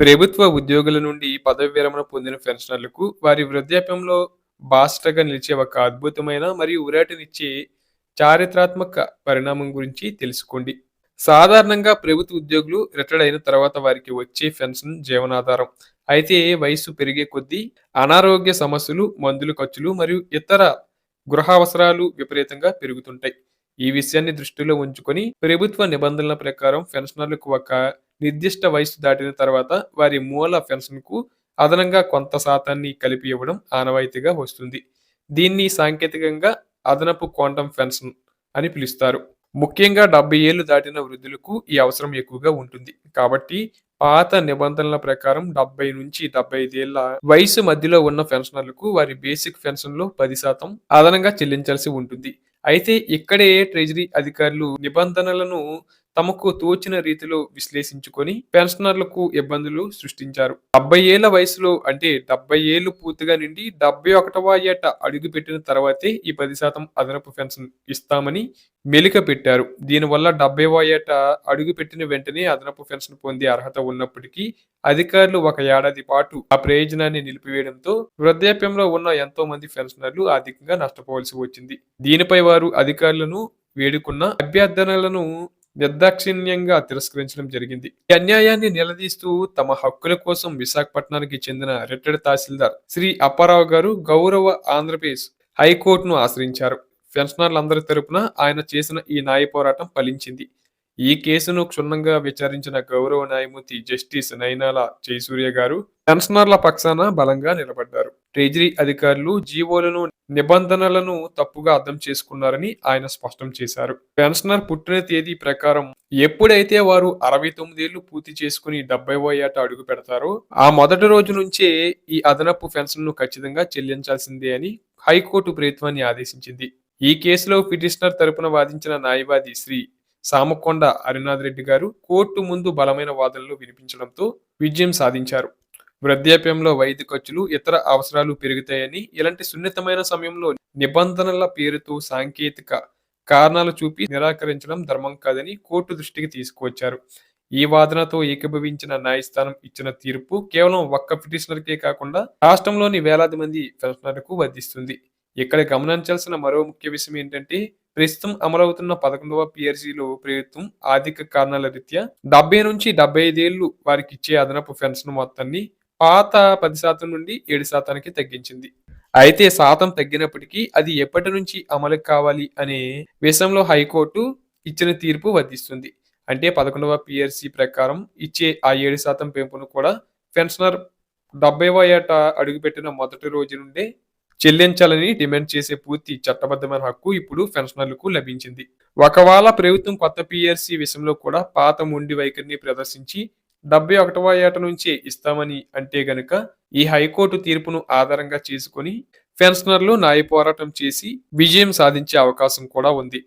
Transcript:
ప్రభుత్వ ఉద్యోగుల నుండి పదవి విరమణ పొందిన పెన్షనర్లకు వారి వృద్ధాప్యంలో బాస్టగా నిలిచే ఒక అద్భుతమైన మరియు ఉరాటనిచ్చే చారిత్రాత్మక పరిణామం గురించి తెలుసుకోండి. సాధారణంగా ప్రభుత్వ ఉద్యోగులు రిటైర్డ్ అయిన తర్వాత వారికి వచ్చే పెన్షన్ జీవనాధారం. అయితే వయసు పెరిగే కొద్దీ అనారోగ్య సమస్యలు మందుల ఖర్చులు మరియు ఇతర గృహ అవసరాలు విపరీతంగా పెరుగుతుంటాయి. ఈ విషయాన్ని దృష్టిలో ఉంచుకొని ప్రభుత్వ నిబంధనల ప్రకారం పెన్షనర్లకు ఒక నిర్దిష్ట వయసు దాటిన తర్వాత వారి మూల పెన్షన్కు అదనంగా కొంత శాతాన్ని కలిపి ఇవ్వడం ఆనవాయితీగా వస్తుంది. దీన్ని సాంకేతికంగా అదనపు క్వాంటం పెన్షన్ అని పిలుస్తారు. ముఖ్యంగా డెబ్బై ఏళ్ళు దాటిన వృద్ధులకు ఈ అవసరం ఎక్కువగా ఉంటుంది. కాబట్టి పాత నిబంధనల ప్రకారం డెబ్బై నుంచి డెబ్బై ఐదేళ్ళ వయసు మధ్యలో ఉన్న పెన్షనర్లకు వారి బేసిక్ పెన్షన్లో పది శాతం అదనంగా చెల్లించాల్సి ఉంటుంది. అయితే ఇక్కడే ట్రెజరీ అధికారులు నిబంధనలను తమకు తోచిన రీతిలో విశ్లేషించుకొని పెన్షనర్లకు ఇబ్బందులు సృష్టించారు. డెబ్బై ఏళ్ళ వయసులో అంటే డెబ్బై ఏళ్ళు పూర్తిగా నిండి డెబ్బై ఒకటవ ఏట అడుగు పెట్టిన తర్వాతే ఈ పది శాతం అదనపు పెన్షన్ ఇస్తామని మెలిక పెట్టారు. దీనివల్ల డెబ్బైవ ఏట అడుగు పెట్టిన వెంటనే అదనపు పెన్షన్ పొందే అర్హత ఉన్నప్పటికీ అధికారులు ఒక ఏడాది పాటు ఆ ప్రయోజనాన్ని నిలిపివేయడంతో వృద్ధాప్యంలో ఉన్న ఎంతో మంది పెన్షనర్లు ఆర్థికంగా నష్టపోవాల్సి వచ్చింది. దీనిపై వారు అధికారులను వేడుకున్న అభ్యర్థనలను నిర్దాక్షిణ్యంగా తిరస్కరించడం జరిగింది. ఈ అన్యాయాన్ని నిలదీస్తూ తమ హక్కుల కోసం విశాఖపట్నానికి చెందిన రిటైర్డ్ తహసీల్దార్ శ్రీ అప్పారావు గారు గౌరవ ఆంధ్రప్రదేశ్ హైకోర్టును ఆశ్రయించారు. పెన్షనర్లందరి తరపున ఆయన చేసిన ఈ న్యాయ పోరాటం ఫలించింది. ఈ కేసును క్షుణ్ణంగా విచారించిన గౌరవ న్యాయమూర్తి జస్టిస్ నైనాల జయసూర్య గారు పెన్షనర్ల పక్షాన బలంగా నిలబడ్డారు. ట్రెజరీ అధికారులు జీవోలను నిబంధనలను తప్పుగా అర్థం చేసుకున్నారని ఆయన స్పష్టం చేశారు. పెన్షనర్ పుట్టిన తేదీ ప్రకారం ఎప్పుడైతే వారు అరవై తొమ్మిదేళ్ళు పూర్తి చేసుకుని డెబ్బై ఏట అడుగు పెడతారో ఆ మొదటి రోజు నుంచే ఈ అదనపు పెన్షన్ను ఖచ్చితంగా చెల్లించాల్సిందే అని హైకోర్టు ప్రభుత్వాన్ని ఆదేశించింది. ఈ కేసులో పిటిషనర్ తరపున వాదించిన న్యాయవాది శ్రీ సామకొండ హరినాథ్ రెడ్డి గారు కోర్టు ముందు బలమైన వాదనలు వినిపించడంతో విజయం సాధించారు. వృద్ధాప్యంలో వైద్య ఖర్చులు ఇతర అవసరాలు పెరుగుతాయని ఇలాంటి సున్నితమైన సమయంలో నిబంధనల పేరుతో సాంకేతిక కారణాలు చూపి నిరాకరించడం ధర్మం కాదని కోర్టు దృష్టికి తీసుకువచ్చారు. ఈ వాదనతో ఏకీభవించిన న్యాయస్థానం ఇచ్చిన తీర్పు కేవలం ఒక్క పిటిషనర్కే కాకుండా రాష్ట్రంలోని వేలాది మంది పెన్షనర్లకు వర్ధిస్తుంది ఇక్కడ గమనించాల్సిన మరో ముఖ్య విషయం ఏంటంటే ప్రస్తుతం అమలవుతున్న పదకొండవ పిఆర్సీలో ప్రభుత్వం ఆర్థిక కారణాల రీత్యా డెబ్బై నుంచి డెబ్బై ఐదేళ్ళు వారికి ఇచ్చే అదనపు పెన్షన్ మొత్తాన్ని పాత పది శాతం నుండి ఏడు శాతానికి తగ్గించింది. అయితే శాతం తగ్గినప్పటికీ అది ఎప్పటి నుంచి అమలు కావాలి అనే విషయంలో హైకోర్టు ఇచ్చిన తీర్పు వర్తిస్తుంది అంటే పదకొండవ పిఆర్సీ ప్రకారం ఇచ్చే ఆ ఏడు శాతం పెంపును కూడా పెన్షనర్ డెబ్బైవ ఏట అడుగుపెట్టిన మొదటి రోజు నుండే చెల్లించాలని డిమాండ్ చేసే పూర్తి చట్టబద్ధమైన హక్కు ఇప్పుడు పెన్షనర్లకు లభించింది. ఒకవేళ ప్రభుత్వం కొత్త పిఆర్సీ విషయంలో కూడా పాత మొండి వైఖరిని ప్రదర్శించి డెబ్బై ఒకటవ ఏట నుంచే ఇస్తామని అంటే గనుక ఈ హైకోర్టు తీర్పును ఆధారంగా చేసుకొని పెన్షనర్లు న్యాయ పోరాటం చేసి విజయం సాధించే అవకాశం కూడా ఉంది.